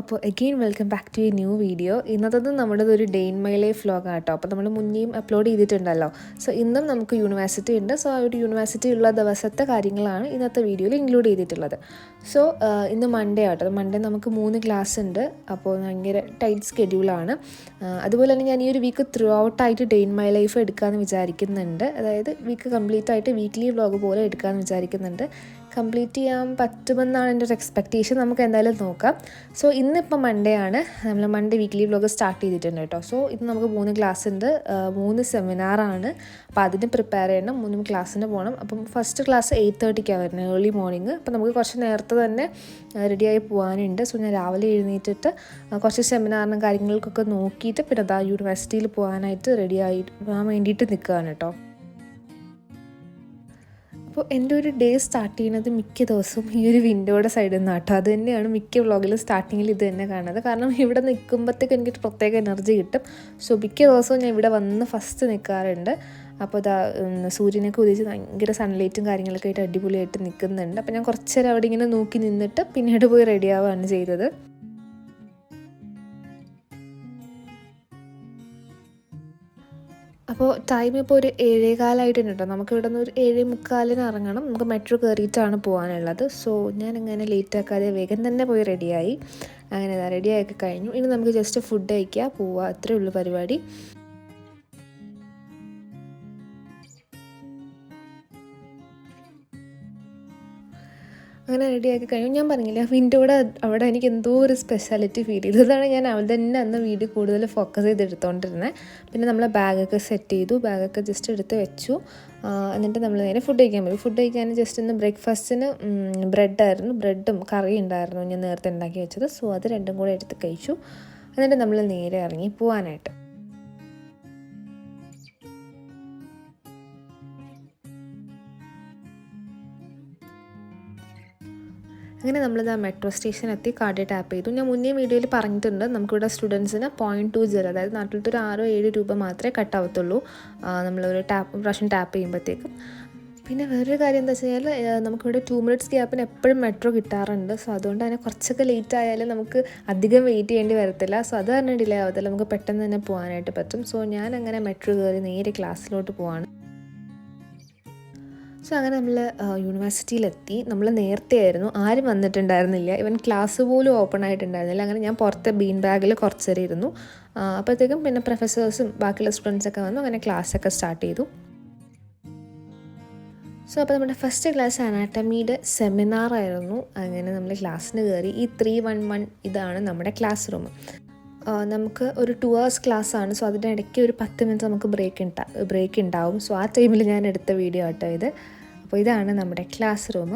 അപ്പോൾ again welcome back to a new video ഇന്നത്തത് നമ്മുടെ ഒരു day in my life vlog ആട്ടോ. അപ്പോൾ നമ്മൾ മുന്നേയും അപ്ലോഡ് ചെയ്തിട്ടുണ്ടല്ലോ. സോ ഇന്നും നമുക്ക് യൂണിവേഴ്സിറ്റി ഉണ്ട്. സോ ആ ഒരു യൂണിവേഴ്സിറ്റി ഉള്ള ദിവസത്തെ കാര്യങ്ങളാണ് ഇന്നത്തെ വീഡിയോയിൽ ഇൻക്ലൂഡ് ചെയ്തിട്ടുള്ളത്. സോ ഇന്ന് മൺഡേ ആട്ടോ. മൺഡേ നമുക്ക് മൂന്ന് ക്ലാസ് ഉണ്ട്. അപ്പോൾ ഭയങ്കര ടൈറ്റ് സ്കെഡ്യൂളാണ് അതുപോലെ തന്നെ ഞാൻ ഈ ഒരു വീക്ക് ത്രൂ ഔട്ടായിട്ട് ഡേ ഇൻ മൈ ലൈഫ് എടുക്കാമെന്ന് വിചാരിക്കുന്നുണ്ട്. അതായത് വീക്ക് കംപ്ലീറ്റ് ആയിട്ട് വീക്ക്ലി വ്ലോഗ് പോലെ എടുക്കാമെന്ന് വിചാരിക്കുന്നുണ്ട്. കംപ്ലീറ്റ് ചെയ്യാൻ പറ്റുമെന്നാണ് എന്റെ ഒരു എക്സ്പെക്റ്റേഷൻ നമുക്ക് എന്തായാലും നോക്കാം. സോ ഇന്നിപ്പോൾ മൺഡേ ആണ്. നമ്മൾ മൺഡേ വീക്ക്ലി വ്ലോഗ് സ്റ്റാർട്ട് ചെയ്തിട്ടുണ്ട് കേട്ടോ സോ ഇന്ന് നമുക്ക് മൂന്ന് ക്ലാസ് ഉണ്ട്. മൂന്ന് സെമിനാറാണ് അപ്പോൾ അതിന് പ്രിപ്പയർ ചെയ്യണം. മൂന്നും ക്ലാസ്സിന് പോകണം അപ്പം ഫസ്റ്റ് ക്ലാസ് എയ്റ്റ് തേർട്ടിക്കാണ് വരുന്നത്. ഏർലി മോർണിംഗ് അപ്പോൾ നമുക്ക് കുറച്ച് നേരത്തെ തന്നെ റെഡിയായി പോകാനുണ്ട് സോ ഞാൻ രാവിലെ എഴുന്നേറ്റിട്ട് കുറച്ച് സെമിനാറിനും കാര്യങ്ങൾക്കൊക്കെ നോക്കിയിട്ട് പിന്നെ അതാ യൂണിവേഴ്സിറ്റിയിൽ പോകാനായിട്ട് റെഡിയായി പോകാൻ വേണ്ടിയിട്ട് നിൽക്കുകയാണ് കേട്ടോ അപ്പോൾ എന്റെ ഒരു ഡേ സ്റ്റാർട്ട് ചെയ്യുന്നത് മിക്ക ദിവസവും ഈ ഒരു വിൻഡോയുടെ സൈഡിൽ നിന്ന് കേട്ടോ അത് തന്നെയാണ് മിക്ക വ്ളോഗിലും സ്റ്റാർട്ടിങ്ങിൽ ഇത് തന്നെ കാണുന്നത്. കാരണം ഇവിടെ നിൽക്കുമ്പോഴത്തേക്ക് എനിക്ക് പ്രത്യേക എനർജി കിട്ടും. സോ മിക്ക ദിവസവും ഞാൻ ഇവിടെ വന്ന് ഫസ്റ്റ് നിൽക്കാറുണ്ട് അപ്പോൾ ഇതാ സൂര്യനൊക്കെ ഉദിച്ച് ഭയങ്കര സൺലൈറ്റും കാര്യങ്ങളൊക്കെ ആയിട്ട് അടിപൊളിയായിട്ട് നിൽക്കുന്നുണ്ട് അപ്പോൾ ഞാൻ കുറച്ചേരം അവിടെ ഇങ്ങനെ നോക്കി നിന്നിട്ട് പിന്നീട് പോയി റെഡി ആവുകയാണ് ചെയ്തത്. അപ്പോൾ ടൈം ഇപ്പോൾ ഒരു ഏഴേകാലായിട്ടുണ്ട്? കേട്ടോ നമുക്ക് ഇവിടെ നിന്ന് ഒരു ഏഴേ മുക്കാലിന് ഇറങ്ങണം. നമുക്ക് മെട്രോ കയറിയിട്ടാണ് പോകാനുള്ളത് സോ ഞാൻ അങ്ങനെ ലേറ്റ് ആക്കാതെ വേഗം തന്നെ പോയി റെഡിയായി അങ്ങനെ റെഡിയാക്കി കഴിഞ്ഞു. ഇനി നമുക്ക് ജസ്റ്റ് ഫുഡ് കഴിക്കുക പോവുക അത്രേ ഉള്ളൂ പരിപാടി. അങ്ങനെ റെഡിയാക്കി കഴിഞ്ഞു. ഞാൻ പറഞ്ഞില്ല കൂടെ അവിടെ എനിക്ക് എന്തോ ഒരു സ്പെഷ്യാലിറ്റി ഫീൽ ചെയ്തു. അതാണ് ഞാൻ അവൾ തന്നെ അന്ന് വീഡിയോ കൂടുതൽ ഫോക്കസ് ചെയ്ത് എടുത്തുകൊണ്ടിരുന്നത് പിന്നെ നമ്മൾ ബാഗൊക്കെ സെറ്റ് ചെയ്തു. ബാഗൊക്കെ ജസ്റ്റ് എടുത്ത് വെച്ചു. എന്നിട്ട് നമ്മൾ നേരെ ഫുഡ് കഴിക്കാൻ പോയി. ഫുഡ് കഴിക്കാൻ ജസ്റ്റ് ഇന്ന് ബ്രേക്ക്ഫാസ്റ്റിന് ബ്രെഡായിരുന്നു ബ്രെഡും കറി ഉണ്ടായിരുന്നു ഞാൻ നേരത്തെ ഉണ്ടാക്കി വെച്ചത്. സോ അത് രണ്ടും കൂടെ എടുത്ത് കഴിച്ചു. എന്നിട്ട് നമ്മൾ നേരെ ഇറങ്ങി പോകാനായിട്ട് അങ്ങനെ നമ്മൾ നമ്മളിത് മെട്രോ സ്റ്റേഷൻ എത്തി കാർഡ് ടാപ്പ് ചെയ്തു. ഞാൻ മുന്നേ വീഡിയോയിൽ പറഞ്ഞിട്ടുണ്ട് നമുക്കിവിടെ സ്റ്റുഡൻസിന് പോയിന്റ് ടു ജീറോ അതായത് നാട്ടിലത്തെ ഒരു ആറോ ഏഴ് രൂപ മാത്രമേ കട്ടാവത്തുള്ളൂ ആവത്തുള്ളൂ. നമ്മളൊരു ടാപ്പ് പ്രാവശ്യം ടാപ്പ് ചെയ്യുമ്പോഴത്തേക്കും പിന്നെ വേറൊരു കാര്യം എന്താ വെച്ച് കഴിഞ്ഞാൽ ആ, നമുക്കിവിടെ ടു മിനിറ്റ്സ് ഗ്യാപ്പിന് എപ്പോഴും മെട്രോ കിട്ടാറുണ്ട്. സോ അതുകൊണ്ട് തന്നെ കുറച്ചൊക്കെ ലേറ്റ് ആയാലും നമുക്ക് അധികം വെയിറ്റ് ചെയ്യേണ്ടി വരത്തില്ല. സോ അത് തന്നെ ഡിലേ ആവത്തില്ല. നമുക്ക് പെട്ടെന്ന് തന്നെ പോകാനായിട്ട് പറ്റും. സോ ഞാൻ അങ്ങനെ മെട്രോ കയറി നേരെ ക്ലാസ്സിലോട്ട് പോവാണ്. സോ അങ്ങനെ നമ്മൾ യൂണിവേഴ്സിറ്റിയിലെത്തി നമ്മൾ നേരത്തെ ആയിരുന്നു. ആരും വന്നിട്ടുണ്ടായിരുന്നില്ല. ഇവൻ ക്ലാസ് പോലും ഓപ്പൺ ആയിട്ടുണ്ടായിരുന്നില്ല. അങ്ങനെ ഞാൻ പുറത്തെ ബീൻ ബാഗിൽ കുറച്ച് നേരം ഇരുന്നു. അപ്പോഴത്തേക്കും പിന്നെ പ്രൊഫസേഴ്സും ബാക്കിയുള്ള സ്റ്റുഡൻസൊക്കെ വന്നു. അങ്ങനെ ക്ലാസ്സൊക്കെ സ്റ്റാർട്ട് ചെയ്തു. സോ അപ്പോൾ നമ്മുടെ ഫസ്റ്റ് ക്ലാസ് അനാട്ടമിയുടെ സെമിനാറായിരുന്നു അങ്ങനെ നമ്മൾ ക്ലാസ്സിന് കയറി ഈ ത്രീ വൺ വൺ ഇതാണ് നമ്മുടെ ക്ലാസ് റൂം നമുക്ക് ഒരു ടു അവേഴ്സ് ആണ്. സോ അതിന്റെ ഇടയ്ക്ക് ഒരു പത്ത് മിനിറ്റ് നമുക്ക് ബ്രേക്ക് ഉണ്ടാ ബ്രേക്ക് ഉണ്ടാവും സോ ആ ടൈമിൽ ഞാൻ എടുത്ത വീഡിയോ ആട്ടോ ഇത്. അപ്പോൾ ഇതാണ് നമ്മുടെ ക്ലാസ് റൂം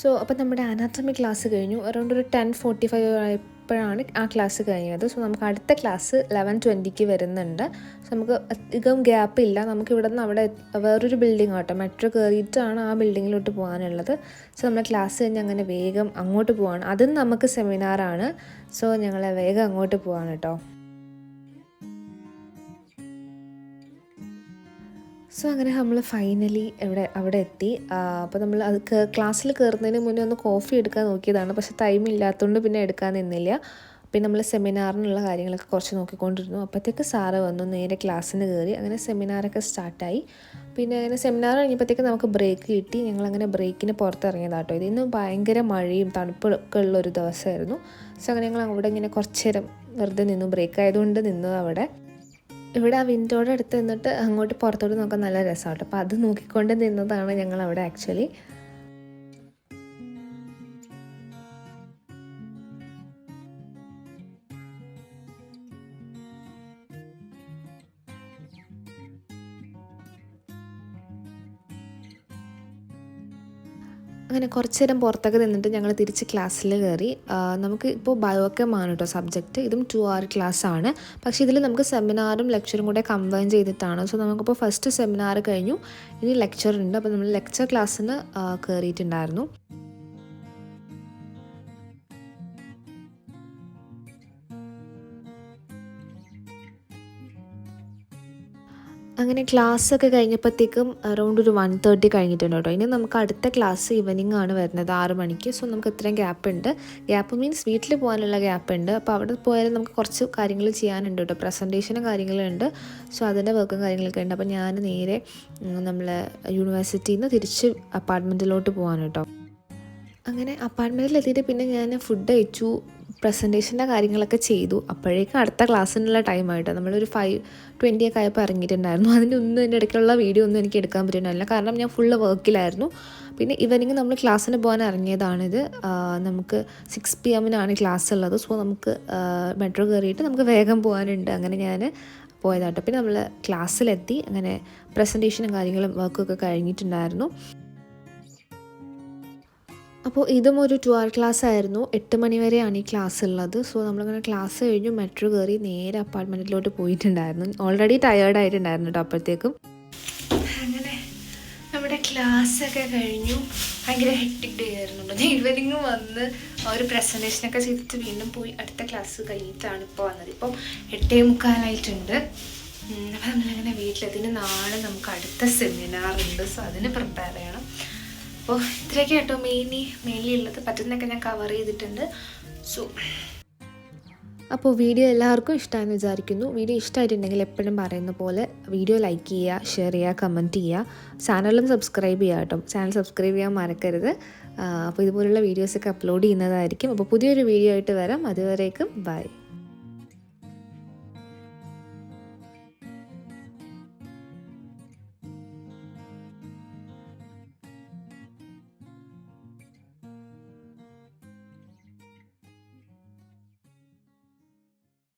സോ അപ്പോൾ നമ്മുടെ അനാട്ടമി ക്ലാസ് കഴിഞ്ഞു. അറൗണ്ട് ഒരു ടെൻ ഫോർട്ടി ഫൈവ് ആയപ്പോഴാണ് ആ ക്ലാസ് കഴിഞ്ഞത്. സോ നമുക്ക് അടുത്ത ക്ലാസ് ലെവൻ ട്വന്റിക്ക് വരുന്നുണ്ട്. സോ നമുക്ക് അധികം ഗ്യാപ്പ് ഇല്ല. നമുക്ക് ഇവിടെ നിന്ന് അവിടെ വേറൊരു ബിൽഡിംഗ് ആട്ടോ. മെട്രോ കയറിയിട്ടാണ് ആ ബിൽഡിങ്ങിലോട്ട് പോകാനുള്ളത്. സോ നമ്മുടെ ക്ലാസ് കഴിഞ്ഞ് അങ്ങനെ വേഗം അങ്ങോട്ട് പോവാണ്. അതും നമുക്ക് സെമിനാറാണ് സോ ഞങ്ങൾ വേഗം അങ്ങോട്ട് പോവാണ് കേട്ടോ സോ അങ്ങനെ നമ്മൾ ഫൈനലി ഇവിടെ അവിടെ എത്തി. അപ്പോൾ നമ്മൾ അത് ക്ലാസ്സിൽ കയറുന്നതിന് മുന്നേ ഒന്ന് കോഫി എടുക്കാൻ നോക്കിയതാണ്. പക്ഷെ ടൈം ഇല്ലാത്തതുകൊണ്ട് പിന്നെ എടുക്കാൻ നിന്നില്ല. പിന്നെ നമ്മൾ സെമിനാറിനുള്ള കാര്യങ്ങളൊക്കെ കുറച്ച് നോക്കിക്കൊണ്ടിരുന്നു. അപ്പോഴത്തേക്ക് സാറ് വന്നു നേരെ ക്ലാസ്സിന് കയറി അങ്ങനെ സെമിനാറൊക്കെ സ്റ്റാർട്ടായി പിന്നെ അങ്ങനെ സെമിനാർ കഴിഞ്ഞപ്പോഴത്തേക്ക് നമുക്ക് ബ്രേക്ക് കിട്ടി. ഞങ്ങൾ അങ്ങനെ ബ്രേക്കിന് പുറത്തിറങ്ങിയതാട്ടോ. ഇത് ഇന്ന് ഭയങ്കര മഴയും തണുപ്പൊക്കെ ഉള്ള ഒരു ദിവസമായിരുന്നു. സോ അങ്ങനെ ഞങ്ങൾ അവിടെ ഇങ്ങനെ കുറച്ച് നേരം വെറുതെ നിന്നു. ബ്രേക്ക് ആയതുകൊണ്ട് നിന്നു അവിടെ. ഇവിടെ ആ വിൻഡോയുടെ അടുത്ത് നിന്നിട്ട് അങ്ങോട്ട് പുറത്തോട്ട് നോക്കാൻ നല്ല രസമാണ് അപ്പോൾ അത് നോക്കിക്കൊണ്ട് നിന്നതാണ് ഞങ്ങൾ അവിടെ ആക്ച്വലി അങ്ങനെ കുറച്ച് നേരം പുറത്തൊക്കെ നിന്നിട്ട് ഞങ്ങൾ തിരിച്ച് ക്ലാസ്സിൽ കയറി. നമുക്ക് ഇപ്പോൾ ആണ് കേട്ടോ സബ്ജക്റ്റ് ഇതും ടു അവർ ക്ലാസ് ആണ്. പക്ഷേ ഇതിൽ നമുക്ക് സെമിനാറും ലെക്ചറും കൂടെ കമ്പൈൻ ചെയ്തിട്ടാണ്. സോ നമുക്കിപ്പോൾ ഫസ്റ്റ് സെമിനാർ കഴിഞ്ഞു. ഇനി ലെക്ചർ ഉണ്ട്. അപ്പോൾ നമ്മൾ ലെക്ചർ ക്ലാസ്സിന് കയറിയിട്ടുണ്ടായിരുന്നു. അങ്ങനെ ക്ലാസ് ഒക്കെ കഴിഞ്ഞപ്പോഴത്തേക്കും അറൗണ്ട് ഒരു വൺ തേർട്ടി കഴിഞ്ഞിട്ടുണ്ട് കേട്ടോ. ഇനി നമുക്ക് അടുത്ത ക്ലാസ് ഈവനിങ് ആണ് വരുന്നത് ആറ് മണിക്ക്. സോ നമുക്ക് ഇത്രയും ഗ്യാപ്പ് ഉണ്ട്. ഗ്യാപ്പ് മീൻസ് വീട്ടിൽ പോകാനുള്ള ഗ്യാപ്പ് ഉണ്ട്. അപ്പോൾ അവിടെ പോയാലും നമുക്ക് കുറച്ച് കാര്യങ്ങൾ ചെയ്യാനുണ്ട് കേട്ടോ. പ്രസന്റേഷനും കാര്യങ്ങളും ഉണ്ട്. സോ അതിന്റെ വർക്കും കാര്യങ്ങളൊക്കെ ഉണ്ട്. അപ്പോൾ ഞാൻ നേരെ നമ്മൾ യൂണിവേഴ്സിറ്റിയിൽ നിന്ന് തിരിച്ച് അപ്പാർട്ട്മെന്റിലോട്ട് പോകാൻ കേട്ടോ. അങ്ങനെ അപ്പാർട്ട്മെന്റിൽ എത്തിയിട്ട് പിന്നെ ഞാൻ ഫുഡ് കഴിച്ചു. പ്രസന്റേഷന്റെ കാര്യങ്ങളൊക്കെ ചെയ്തു. അപ്പോഴേക്കും അടുത്ത ക്ലാസ്സിനുള്ള ടൈമായിട്ട് നമ്മളൊരു ഫൈവ് ട്വന്റി ഒക്കെ ആയപ്പോൾ ഇറങ്ങിയിട്ടുണ്ടായിരുന്നു. അതിന്റെ ഒന്നും എന്റെ ഇടയ്ക്കുള്ള വീഡിയോ ഒന്നും എനിക്ക് എടുക്കാൻ പറ്റുന്നില്ല. കാരണം ഞാൻ ഫുള്ള് വർക്കിലായിരുന്നു പിന്നെ ഈവനിങ് നമ്മൾ ക്ലാസ്സിന് പോകാൻ ഇറങ്ങിയതാണിത്. നമുക്ക് സിക്സ് പി എമ്മിനാണ് ക്ലാസ് ഉള്ളത്. സോ നമുക്ക് മെട്രോ കയറിയിട്ട് നമുക്ക് വേഗം പോകാനുണ്ട്. അങ്ങനെ ഞാൻ പോയതാട്ടോ. പിന്നെ നമ്മൾ ക്ലാസ്സിലെത്തി അങ്ങനെ പ്രസന്റേഷനും കാര്യങ്ങളും വർക്കൊക്കെ കഴിഞ്ഞിട്ടുണ്ടായിരുന്നു. അപ്പോൾ ഇതും ഒരു ടു അവർ ക്ലാസ് ആയിരുന്നു എട്ട് മണിവരെയാണ് ഈ ക്ലാസ് ഉള്ളത് സോ നമ്മളിങ്ങനെ ക്ലാസ് കഴിഞ്ഞു മെട്രോ കയറി നേരെ അപ്പാർട്ട്മെന്റിലോട്ട് പോയിട്ടുണ്ടായിരുന്നു. ഓൾറെഡി ടയേർഡ് ആയിട്ടുണ്ടായിരുന്നു കേട്ടോ അപ്പോഴത്തേക്കും. അങ്ങനെ നമ്മുടെ ക്ലാസ് ഒക്കെ കഴിഞ്ഞു. ഭയങ്കര ഹെക്ടിക് ഡേ ആയിരുന്നു ഈവനിങ് വന്ന് ഒരു പ്രസന്റേഷനൊക്കെ ചെയ്തിട്ട് വീണ്ടും പോയി അടുത്ത ക്ലാസ് കഴിഞ്ഞിട്ടാണ് ഇപ്പോൾ വന്നത്. ഇപ്പോൾ എട്ടേ മുക്കാലായിട്ടുണ്ട്. അപ്പോൾ നമ്മളിങ്ങനെ വീട്ടിലെത്തി ഇനി നാളെ നമുക്ക് അടുത്ത സെമിനാർ ഉണ്ട്. സോ അതിന് പ്രിപ്പയർ ചെയ്യണം. അപ്പോൾ ഇത്രയൊക്കെ കേട്ടോ മെയിൻലി മെയിൻലി ഉള്ളത്. പറ്റുന്നൊക്കെ ഞാൻ കവർ ചെയ്തിട്ടുണ്ട്. സോ അപ്പോൾ വീഡിയോ എല്ലാവർക്കും ഇഷ്ടമായെന്ന് വിചാരിക്കുന്നു. വീഡിയോ ഇഷ്ടമായിട്ടുണ്ടെങ്കിൽ എപ്പോഴും പറയുന്ന പോലെ വീഡിയോ ലൈക്ക് ചെയ്യുക ഷെയർ ചെയ്യുക കമന്റ് ചെയ്യുക. ചാനലും സബ്സ്ക്രൈബ് ചെയ്യുക കേട്ടോ. ചാനൽ സബ്സ്ക്രൈബ് ചെയ്യാൻ മറക്കരുത്. അപ്പോൾ ഇതുപോലുള്ള വീഡിയോസൊക്കെ അപ്ലോഡ് ചെയ്യുന്നതായിരിക്കും. അപ്പോൾ പുതിയൊരു വീഡിയോ ആയിട്ട് വരാം. അതുവരേക്കും ബൈ